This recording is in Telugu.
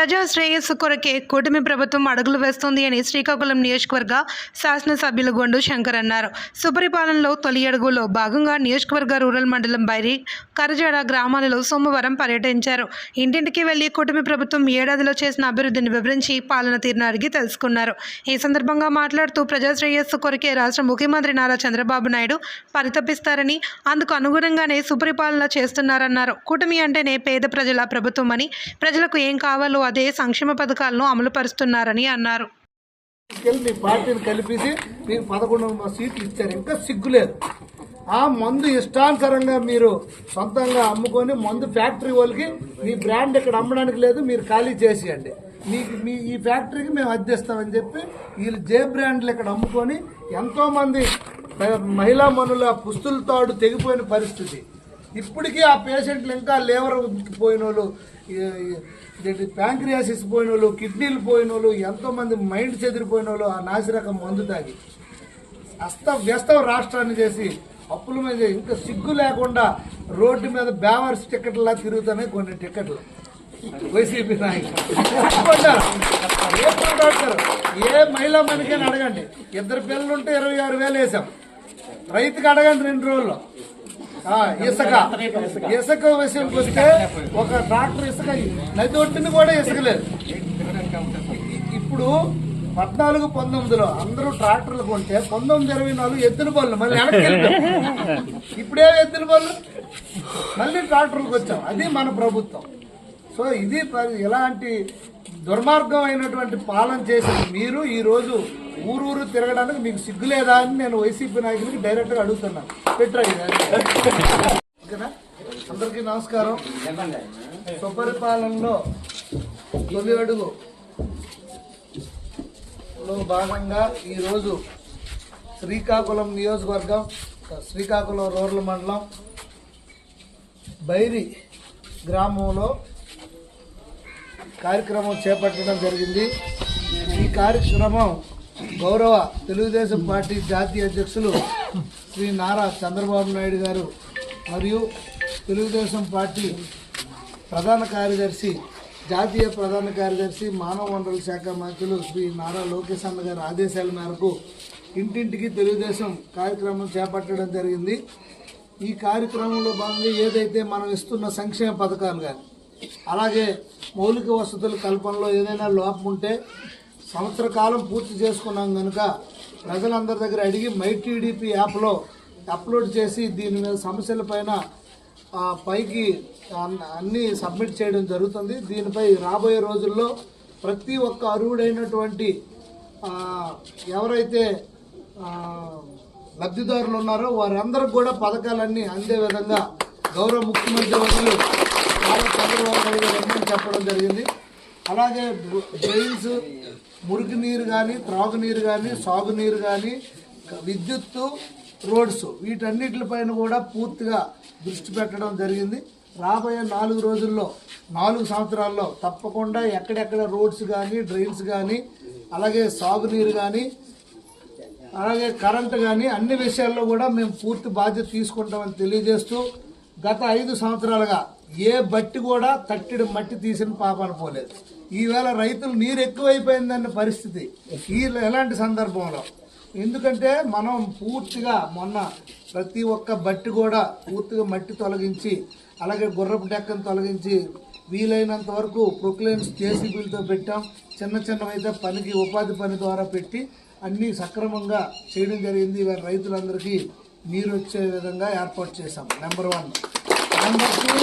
ప్రజా శ్రేయస్సు కొరకే కూటమి ప్రభుత్వం అడుగులు వేస్తోంది అని శ్రీకాకుళం నియోజకవర్గ శాసనసభ్యులు గొండు శంకర్ అన్నారు. సుపరిపాలనలో తొలి అడుగులో భాగంగా నియోజకవర్గ రూరల్ మండలం బైరి కరజాడ గ్రామాలలో సోమవారం పర్యటించారు. ఇంటింటికి వెళ్ళి కూటమి ప్రభుత్వం ఏడాదిలో చేసిన అభివృద్ధిని వివరించి పాలన తీరును అడిగి తెలుసుకున్నారు. ఈ సందర్భంగా మాట్లాడుతూ ప్రజా శ్రేయస్సు కొరకే రాష్ట్ర ముఖ్యమంత్రి నారా చంద్రబాబు నాయుడు పరితపిస్తారని అందుకు అనుగుణంగానే సుపరిపాలన చేస్తున్నారన్నారు. కూటమి అంటేనే పేద ప్రజల ప్రభుత్వం అని ప్రజలకు ఏం కావాలో అదే సంక్షేమ పథకాలను అమలు పరుస్తున్నారని అన్నారు. మీ పార్టీని కలిపేసి మీరు పదకొండు సీట్లు ఇచ్చారు. ఇంకా సిగ్గులేదు. ఆ మందు ఇష్టానుసారంగా మీరు సొంతంగా అమ్ముకొని మందు ఫ్యాక్టరీ వాళ్ళకి మీ బ్రాండ్ ఇక్కడ అమ్మడానికి లేదు మీరు ఖాళీ చేసేయండి. మీకు మీ ఈ ఫ్యాక్టరీకి మేము అద్దెస్తామని చెప్పి వీళ్ళు జే బ్రాండ్లు ఇక్కడ అమ్ముకొని ఎంతోమంది మహిళా మనుల పుస్తుల తాడు తెగిపోయిన పరిస్థితి. ఇప్పటికీ ఆ పేషెంట్లు ఇంకా లేవర్ పోయిన వాళ్ళు ప్యాంక్రియాసిస్ పోయిన వాళ్ళు కిడ్నీలు పోయిన వాళ్ళు ఎంతోమంది మైండ్ చెదిరిపోయిన వాళ్ళు ఆ నాసిరకం మందు తాగి. అస్త వ్యస్తం రాష్ట్రాన్ని చేసి అప్పుల మీద ఇంకా సిగ్గు లేకుండా రోడ్డు మీద బ్యావర్స్ టికెట్లా తిరుగుతున్నాయి కొన్ని టికెట్లు వైసీపీ నాయకులు. ఏ మహిళా మనకైనా అడగండి? ఇద్దరు పిల్లలు ఉంటే ఇరవై ఆరు వేలు వేసాం. రైతుకి అడగండి రెండు రోజుల్లో. ఇసుక. ఇసుక విషయంకి వస్తే ఒక ట్రాక్టర్ ఇసుక నది ఒట్టింది కూడా ఇసుక లేదు. ఇప్పుడు పద్నాలుగు పంతొమ్మిదిలో అందరూ ట్రాక్టర్లు కొంటే పంతొమ్మిది ఇరవై నాలుగు ఎద్దుల బళ్ళు మళ్ళీ వెనక్కి ఇప్పుడే ఎద్దుల బళ్ళు? మళ్ళీ ట్రాక్టర్లకు వచ్చాం. అది మన ప్రభుత్వం. సో ఇది ఇలాంటి ఎలాంటి దుర్మార్గం అయినటువంటి పాలన చేసిన మీరు ఈరోజు ఊరూరు తిరగడానికి మీకు సిగ్గు లేదా అని నేను వైసీపీ నాయకులకి డైరెక్ట్గా అడుగుతున్నాను పెట్టరా ఇది. ఓకేనా? అందరికీ నమస్కారం. సుపరిపాలనలో తొలి అడుగు. లో భాగంగా ఈరోజు శ్రీకాకుళం నియోజకవర్గం శ్రీకాకుళం రూరల్ మండలం బైరి గ్రామంలో కార్యక్రమం చేపట్టడం జరిగింది. ఈ కార్యక్రమం గౌరవ తెలుగుదేశం పార్టీ జాతీయ అధ్యక్షులు శ్రీ నారా చంద్రబాబు నాయుడు గారు మరియు తెలుగుదేశం పార్టీ ప్రధాన కార్యదర్శి జాతీయ ప్రధాన కార్యదర్శి మానవ వనరుల శాఖ మంత్రులు శ్రీ నారా లోకేష్ అన్న గారి ఆదేశాల మేరకు ఇంటింటికి తెలుగుదేశం కార్యక్రమం చేపట్టడం జరిగింది. ఈ కార్యక్రమంలో భాగంగా ఏదైతే మనం ఇస్తున్న సంక్షేమ పథకాలు కానీ అలాగే మౌలిక వసతుల కల్పనలో ఏదైనా లోపం ఉంటే సంవత్సర కాలం పూర్తి చేసుకున్నాం కనుక ప్రజలందరి దగ్గర అడిగి మై టీడీపీ యాప్లో అప్లోడ్ చేసి దీని మీద సమస్యలపైన పైకి అన్నీ సబ్మిట్ చేయడం జరుగుతుంది. దీనిపై రాబోయే రోజుల్లో ప్రతి ఒక్క అర్హుడైనటువంటి ఎవరైతే లబ్ధిదారులు ఉన్నారో వారందరికి కూడా పథకాలన్నీ అందే విధంగా గౌరవ ముఖ్యమంత్రి వర్యులు నారా చంద్రబాబు నాయుడు చెప్పడం జరిగింది. అలాగే డ్రైన్స్ మురికి నీరు కానీ త్రాగునీరు కానీ సాగునీరు కానీ విద్యుత్తు రోడ్స్ వీటన్నిటిపైన కూడా పూర్తిగా దృష్టి పెట్టడం జరిగింది. రాబోయే నాలుగు రోజుల్లో నాలుగు సంవత్సరాల్లో తప్పకుండా ఎక్కడెక్కడ రోడ్స్ కానీ డ్రైన్స్ కానీ అలాగే సాగునీరు కానీ అలాగే కరెంట్ కానీ అన్ని విషయాల్లో కూడా మేము పూర్తి బాధ్యత తీసుకుంటామని తెలియజేస్తూ గత ఐదు సంవత్సరాలుగా ఏ బట్టి కూడా తట్టిడి మట్టి తీసిన పాపాలు పోలేదు. ఈవేళ రైతులు నీరు ఎక్కువైపోయిందన్న పరిస్థితి. ఈ ఎలాంటి సందర్భంలో? ఎందుకంటే మనం పూర్తిగా మొన్న ప్రతి ఒక్క బట్టి కూడా పూర్తిగా మట్టి తొలగించి అలాగే గుర్రపు డెక్కను తొలగించి వీలైనంత వరకు ప్రొక్లైన్స్ జేసీబీలతో పెట్టాం. చిన్న చిన్నవైతే పనికి ఉపాధి పని ద్వారా పెట్టి అన్నీ సక్రమంగా చేయడం జరిగింది. ఇవాళ రైతులందరికీ నీరు వచ్చే విధంగా ఏర్పాటు చేశాం. Number one number two